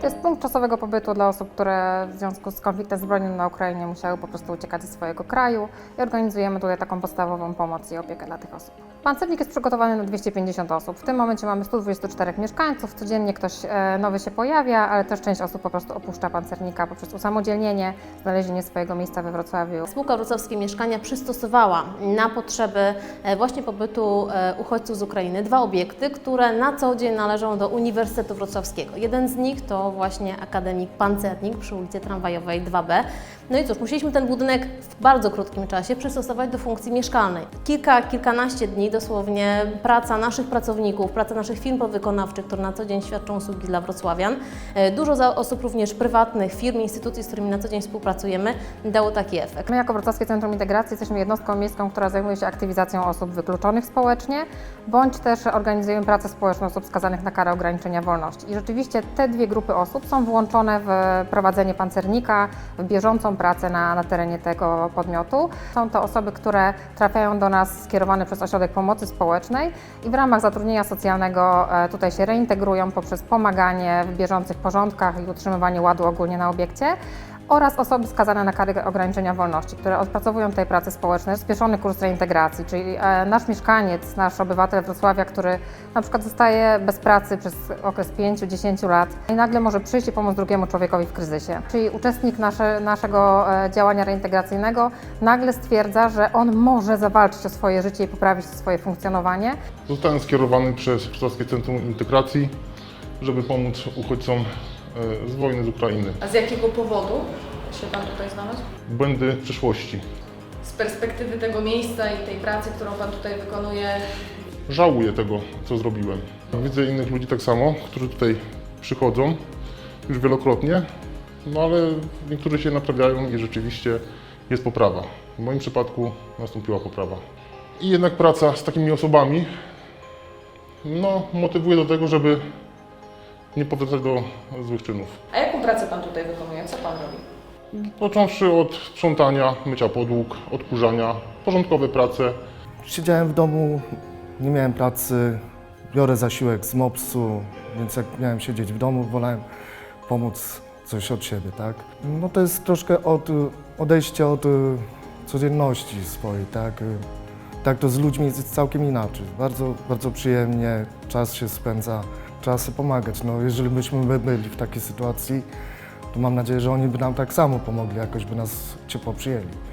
To jest punkt czasowego pobytu dla osób, które w związku z konfliktem zbrojnym na Ukrainie musiały po prostu uciekać ze swojego kraju i organizujemy tutaj taką podstawową pomoc i opiekę dla tych osób. Pancernik jest przygotowany na 250 osób. W tym momencie mamy 124 mieszkańców. Codziennie ktoś e, nowy się pojawia, ale też część osób po prostu opuszcza pancernika poprzez usamodzielnienie, znalezienie swojego miejsca we Wrocławiu. Spółka Wrocławskie Mieszkania przystosowała na potrzeby e, właśnie pobytu e, uchodźców z Ukrainy dwa obiekty, które na co dzień należą do Uniwersytetu Wrocławskiego. Jeden z nich to właśnie Akademik Pancernik przy ulicy Tramwajowej 2B. No i cóż, musieliśmy ten budynek w bardzo krótkim czasie przystosować do funkcji mieszkalnej. Kilka, kilkanaście dni dosłownie praca naszych pracowników, praca naszych firm podwykonawczych, które na co dzień świadczą usługi dla wrocławian. E, Dużo osób również prywatnych, firm, instytucji, z którymi na co dzień współpracujemy, dało taki efekt. My jako Wrocławskie Centrum Integracji jesteśmy jednostką miejską, która zajmuje się aktywizacją osób wykluczonych społecznie, bądź też organizujemy pracę społeczną osób skazanych na karę ograniczenia wolności. I rzeczywiście te dwie grupy osób są włączone w prowadzenie pancernika, w bieżącą pracę na, na terenie tego podmiotu. Są to osoby, które trafiają do nas skierowane przez Ośrodek Pomocy Społecznej i w ramach zatrudnienia socjalnego e, tutaj się reintegrują poprzez pomaganie w bieżących porządkach i utrzymywanie ładu ogólnie na obiekcie oraz osoby skazane na karę ograniczenia wolności, które odpracowują tutaj prace społeczne, spieszony kurs reintegracji, czyli e, nasz mieszkaniec, nasz obywatel Wrocławia, który na przykład zostaje bez pracy przez okres 5-10 lat i nagle może przyjść i pomóc drugiemu człowiekowi w kryzysie. Czyli uczestnik nasze, naszego e, działania reintegracyjnego nagle stwierdza, że on może zawalczyć o swoje życie i poprawić swoje funkcjonowanie, Zostałem skierowany przez Wrocławskie Centrum Integracji, żeby pomóc uchodźcom z wojny z Ukrainy. A z jakiego powodu się Pan tutaj znalazł? Błędy w przeszłości. Z perspektywy tego miejsca i tej pracy, którą Pan tutaj wykonuje, Żałuję tego, co zrobiłem. Widzę innych ludzi tak samo, którzy tutaj przychodzą już wielokrotnie, no ale niektórzy się naprawiają i rzeczywiście jest poprawa. W moim przypadku nastąpiła poprawa. I jednak praca z takimi osobami no, motywuje do tego, żeby nie do złych czynów. a jaką pracę Pan tutaj wykonuje? Co Pan robi? Począwszy od sprzątania, mycia podłóg, odkurzania, porządkowe prace. Siedziałem w domu, nie miałem pracy, biorę zasiłek z MOPS-u, więc jak miałem siedzieć w domu, wolałem pomóc coś od siebie, tak? No to jest troszkę od, odejście od y, codzienności swojej, tak? Y, Tak to z ludźmi jest całkiem inaczej. Bardzo, bardzo przyjemnie, czas się spędza, trzeba sobie pomagać. No jeżeli byśmy my byli w takiej sytuacji, to mam nadzieję, że oni by nam tak samo pomogli, jakoś by nas ciepło przyjęli.